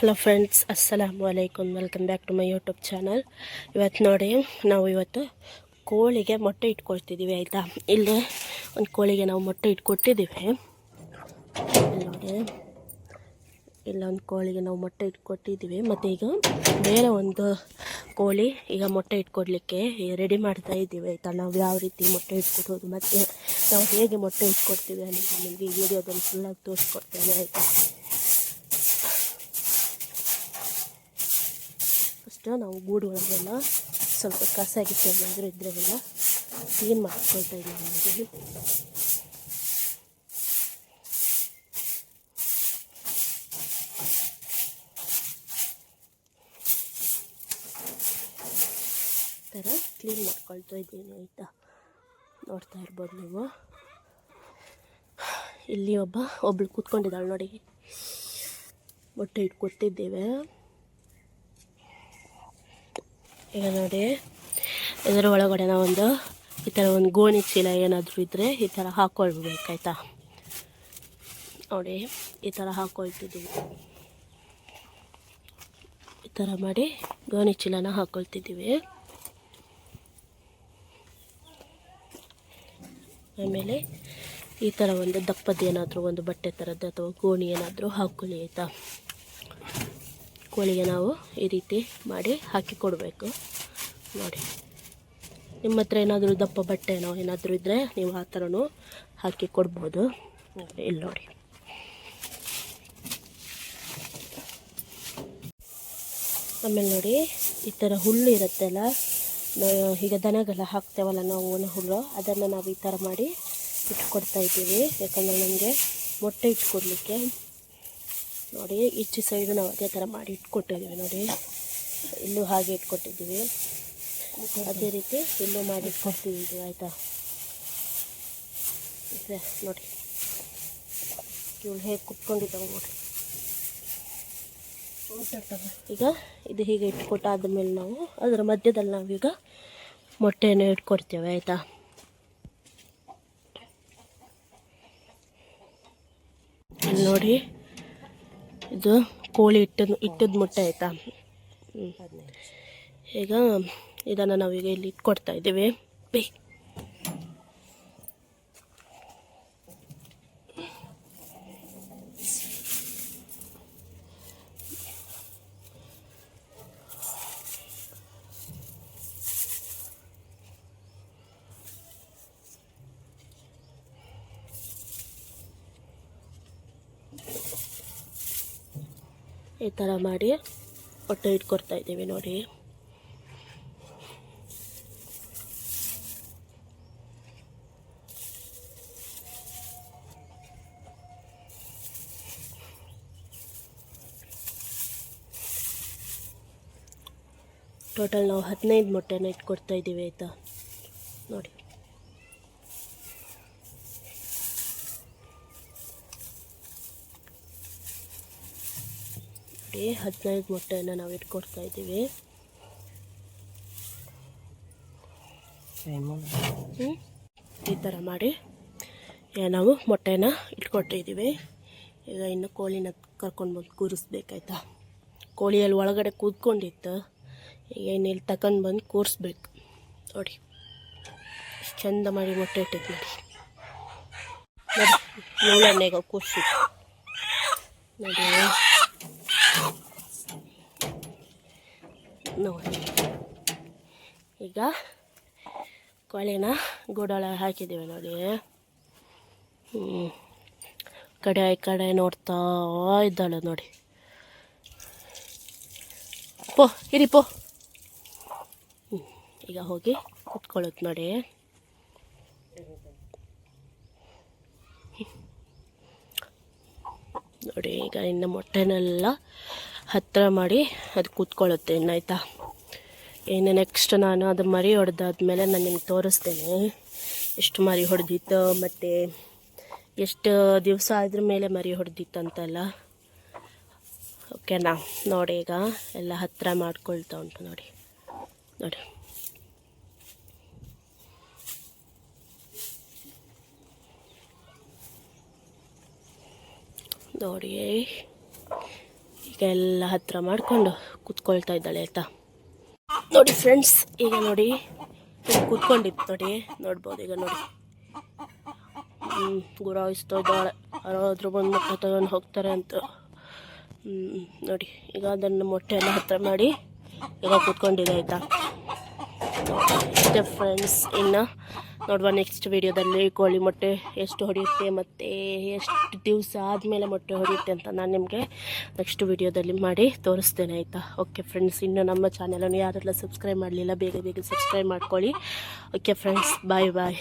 Hello friends ಅಸ್ಸಲಾಮು ಅಲೈಕುಮ್. Welcome back to my YouTube channel ಇವತ್ತು ನೋಡಿ, ನಾವು ಇವತ್ತು ಕೋಳಿಗೆ ಮೊಟ್ಟೆ ಇಟ್ಕೊಳ್ತಿದ್ದೀವಿ ಆಯಿತಾ? ಇಲ್ಲಿ ಒಂದು ಕೋಳಿಗೆ ನಾವು ಮೊಟ್ಟೆ ಇಟ್ಕೊಟ್ಟಿದ್ದೀವಿ ನೋಡಿ ನೋಡಿ ಇಲ್ಲೊಂದು ಕೋಳಿಗೆ ನಾವು ಮೊಟ್ಟೆ ಇಟ್ಕೊಟ್ಟಿದ್ದೀವಿ ಮತ್ತು ಈಗ ಬೇರೆ ಒಂದು ಕೋಳಿ ಈಗ ಮೊಟ್ಟೆ ಇಟ್ಕೊಡ್ಲಿಕ್ಕೆ ರೆಡಿ ಮಾಡ್ತಾ ಇದ್ದೀವಿ, ಆಯಿತಾ? ನಾವು ಯಾವ ರೀತಿ ಮೊಟ್ಟೆ ಇಟ್ಕೊಡೋದು, ಮತ್ತು ನಾವು ಹೇಗೆ ಮೊಟ್ಟೆ ಇಟ್ಕೊಡ್ತೀವಿ ಅಂತ ನಿಮಗೆ ಈ ವಿಡಿಯೋದಲ್ಲಿ ಫುಲ್ಲಾಗಿ ತೋರಿಸ್ಕೊಡ್ತೇನೆ, ಆಯಿತಾ? ಫಸ್ಟು ನಾವು ಗೂಡು ಒಳಗೆಲ್ಲ ಸ್ವಲ್ಪ ಕಸ ಆಗಿತ್ತು ಏನಾದರೂ ಇದ್ರಲ್ಲ ಕ್ಲೀನ್ ಮಾಡ್ಕೊಳ್ತಾ ಇದ್ದೀವಿ ಥರ ಕ್ಲೀನ್ ಮಾಡ್ಕೊಳ್ತಾ ಇದ್ದೀನಿ ಆಯಿತಾ? ನೋಡ್ತಾ ಇರ್ಬೋದು ನೀವು. ಇಲ್ಲಿ ಒಬ್ಬ ಒಬ್ಳು ಕೂತ್ಕೊಂಡಿದ್ದಾಳೆ ನೋಡಿ. ಮೊಟ್ಟೆ ಇಟ್ಕೊಟ್ಟಿದ್ದೇವೆ ಈಗ ನೋಡಿ, ಇದರ ಒಳಗಡೆ ನಾವೊಂದು ಈ ಥರ ಒಂದು ಗೋಣಿ ಚೀಲ ಏನಾದರೂ ಇದ್ದರೆ ಈ ಥರ ಹಾಕ್ಕೊಳ್ಬೇಕಾಯ್ತಾ ನೋಡಿ, ಈ ಥರ ಹಾಕ್ಕೊಳ್ತಿದ್ದೀವಿ ಈ ಥರ ಮಾಡಿ ಗೋಣಿ ಚೀಲನ ಹಾಕ್ಕೊಳ್ತಿದ್ದೀವಿ ಆಮೇಲೆ ಈ ಥರ ಒಂದು ದಪ್ಪದ ಏನಾದರೂ ಒಂದು ಬಟ್ಟೆ ಥರದ್ದು ಅಥವಾ ಗೋಣಿ ಏನಾದರೂ ಹಾಕ್ಕೊಳ್ಳಿ ಆಯಿತಾ? ಕೋಳಿಗೆ ನಾವು ಈ ರೀತಿ ಮಾಡಿ ಹಾಕಿ ಕೊಡಬೇಕು. ನೋಡಿ. ನಿಮ್ಮ ಹತ್ರ ಏನಾದರೂ ದಪ್ಪ ಬಟ್ಟೆನೋ ಏನಾದರೂ ಇದ್ದರೆ ನೀವು ಆ ಥರನೂ ಹಾಕಿ ಕೊಡ್ಬೋದು. ಇಲ್ಲಿ ನೋಡಿ. ಆಮೇಲೆ ನೋಡಿ, ಈ ಥರ ಹುಲ್ಲು ಇರುತ್ತಲ್ಲ ಈಗ ದನಗೆಲ್ಲ ಹಾಕ್ತೇವಲ್ಲ ನಾವು ಒಣ ಹುಲ್ಲು, ಅದನ್ನು ನಾವು ಈ ಥರ ಮಾಡಿ ಇಟ್ಕೊಡ್ತಾ ಇದ್ದೀವಿ. ಯಾಕಂದರೆ ನಮಗೆ ಮೊಟ್ಟೆ ಇಟ್ಕೊಡ್ಲಿಕ್ಕೆ ನೋಡಿ, ಈಚೆ ಸೈಡು ನಾವು ಅದೇ ಥರ ಮಾಡಿ ಇಟ್ಕೊಟ್ಟಿದ್ದೀವಿ ನೋಡಿ. ಇಲ್ಲೂ ಹಾಗೆ ಇಟ್ಕೊಟ್ಟಿದ್ದೀವಿ. ಅದೇ ರೀತಿ ಇಲ್ಲೂ ಮಾಡಿ ಇಟ್ಕೊಡ್ತಿದ್ದೀವಿ ಆಯಿತಾ? ಇದೆ ನೋಡಿ. ಇವಳು ಹೇಗೆ ಕುತ್ಕೊಂಡಿದ್ದಾವೆ ನೋಡಿ. ಈಗ ಇದು ಹೀಗೆ ಇಟ್ಕೊಟ್ಟಾದ ಮೇಲೆ ನಾವು ಅದರ ಮಧ್ಯದಲ್ಲಿ ನಾವೀಗ ಮೊಟ್ಟೆಯನ್ನು ಇಟ್ಕೊಡ್ತೇವೆ, ಆಯಿತಾ? ನೋಡಿ. ಇದು ಕೋಳಿ ಇಟ್ಟದ ಇಟ್ಟದ ಮೊಟ್ಟೆ ಆಯಿತಾ. ಈಗ ಇದನ್ನು ನಾವೀಗ ಇಲ್ಲಿ ಇಟ್ಕೊಡ್ತಾ ಇದ್ದೀವಿ ಬೇ ಈ ಥರ ಮಾಡಿ ಹೊಟ್ಟೆ ಇಟ್ಕೊಡ್ತಾ ಇದ್ದೀವಿ ನೋಡಿ. ಟೋಟಲ್ ನಾವು ಹದಿನೈದು ಮೊಟ್ಟೆನ ಇಟ್ಕೊಡ್ತಾ ಇದ್ದೀವಿ ಆಯಿತಾ? ನೋಡಿ. ನೋಡಿ ಹದಿನೈದು ಮೊಟ್ಟೆಯನ್ನು ನಾವು ಇಟ್ಕೊಡ್ತಾ ಇದ್ದೀವಿ? ಈ ಥರ ಮಾಡಿ ನಾವು ಮೊಟ್ಟೆನ ಇಟ್ಕೊಟ್ಟಿದ್ದೀವಿ ಈಗ ಇನ್ನು ಕೋಳಿನ ಕರ್ಕೊಂಡು ಬಂದು ಕೂರಿಸ್ಬೇಕಾಯ್ತಾ? ಕೋಳಿಯಲ್ಲಿ ಒಳಗಡೆ ಕೂತ್ಕೊಂಡಿತ್ತು. ಈಗ ಇನ್ನು ಇಲ್ಲಿ ತಗೊಂಡು ಬಂದು ಕೂರಿಸ್ಬೇಕು. ನೋಡಿ ಚಂದ ಮಾಡಿ ಮೊಟ್ಟೆ ಇಟ್ಟಿದ್ದು ನೋಡಿ. ನೋಡಿ ಕೂರಿಸಿ ನೋಡಿ ನೋಡಿ. ಈಗ ಕೊಳೆನ ಗೋಡೊಳ ಹಾಕಿದ್ದೀವಿ ನೋಡಿ. ಹ್ಞೂ ಕಡೆ ಈ ಕಡೆ ನೋಡ್ತಾ ಇದ್ದಾಳೆ ನೋಡಿ. ಪೋ, ಇರಿ ಪೋ. ಈಗ ಹೋಗಿ ಕುತ್ಕೊಳ್ಳುತ್ತೆ ನೋಡಿ. ನೋಡಿ, ಈಗ ಇನ್ನು ಮೊಟ್ಟೆನೆಲ್ಲ ಹತ್ತಿರ ಮಾಡಿ ಅದು ಕೂತ್ಕೊಳ್ಳುತ್ತೆ ಇನ್ನಾಯ್ತಾ ಇನ್ನು ನೆಕ್ಸ್ಟ್ ನಾನು ಅದು ಮರಿ ಹೊಡೆದಾದ್ಮೇಲೆ ನಾನು ನಿಮ್ಗೆ ತೋರಿಸ್ತೇನೆ. ಎಷ್ಟು ಮರಿ ಹೊಡೆದಿತ್ತು ಮತ್ತು ಎಷ್ಟು ದಿವಸ ಆದ್ರ ಮೇಲೆ ಮರಿ ಹೊಡೆದಿತ್ತು ಅಂತೆಲ್ಲ? ಓಕೆನಾ ನೋಡಿ ಈಗ ಎಲ್ಲ ಹತ್ತಿರ ಮಾಡ್ಕೊಳ್ತಾ ಉಂಟು ನೋಡಿ. ನೋಡಿ. ನೋಡಿ ಈಗ ಎಲ್ಲ ಹತ್ತಿರ ಮಾಡಿಕೊಂಡು ಕೂತ್ಕೊಳ್ತಾ ಇದ್ದಾಳೆ ಆಯಿತಾ? ನೋಡಿ ಫ್ರೆಂಡ್ಸ್ ಈಗ ನೋಡಿ ಕೂತ್ಕೊಂಡಿತ್ತು ನೋಡಿ, ನೋಡ್ಬೋದು ಈಗ ನೋಡಿ. ಗುರಾಯಿಸ್ತಾ ಇದ್ದಾಳೆ. ಯಾರಾದರೂ ಬಂದು ಮೊಟ್ಟೆ ತಗೊಂಡು ಹೋಗ್ತಾರೆ ಅಂತ. ನೋಡಿ, ಈಗ ಅದನ್ನು ಮೊಟ್ಟೆ ಎಲ್ಲ ಹತ್ತಿರ ಮಾಡಿ ಈಗ ಕೂತ್ಕೊಂಡಿದೆ ಆಯಿತಾ? ಫ್ರೆಂಡ್ಸ್ ಇನ್ನು ನೋಡುವ ನೆಕ್ಸ್ಟ್ ವಿಡಿಯೋದಲ್ಲಿ ಕೋಳಿ ಮೊಟ್ಟೆ ಎಷ್ಟು ಹೊಡೆಯುತ್ತೆ ಮತ್ತು ಎಷ್ಟು ದಿವಸ ಆದಮೇಲೆ ಮೊಟ್ಟೆ ಹೊಡೆಯುತ್ತೆ ಅಂತ ನಾನು ನಿಮಗೆ ನೆಕ್ಸ್ಟ್ ವೀಡಿಯೋದಲ್ಲಿ ಮಾಡಿ ತೋರಿಸ್ತೇನೆ ಆಯಿತಾ? ಓಕೆ ಫ್ರೆಂಡ್ಸ್ ಇನ್ನು ನಮ್ಮ ಚಾನಲನ್ನು ಯಾರೆಲ್ಲ ಸಬ್ಸ್ಕ್ರೈಬ್ ಮಾಡಲಿಲ್ಲ, ಬೇಗ ಬೇಗ ಸಬ್ಸ್ಕ್ರೈಬ್ ಮಾಡ್ಕೊಳ್ಳಿ. ಓಕೆ ಫ್ರೆಂಡ್ಸ್ ಬಾಯ್ ಬಾಯ್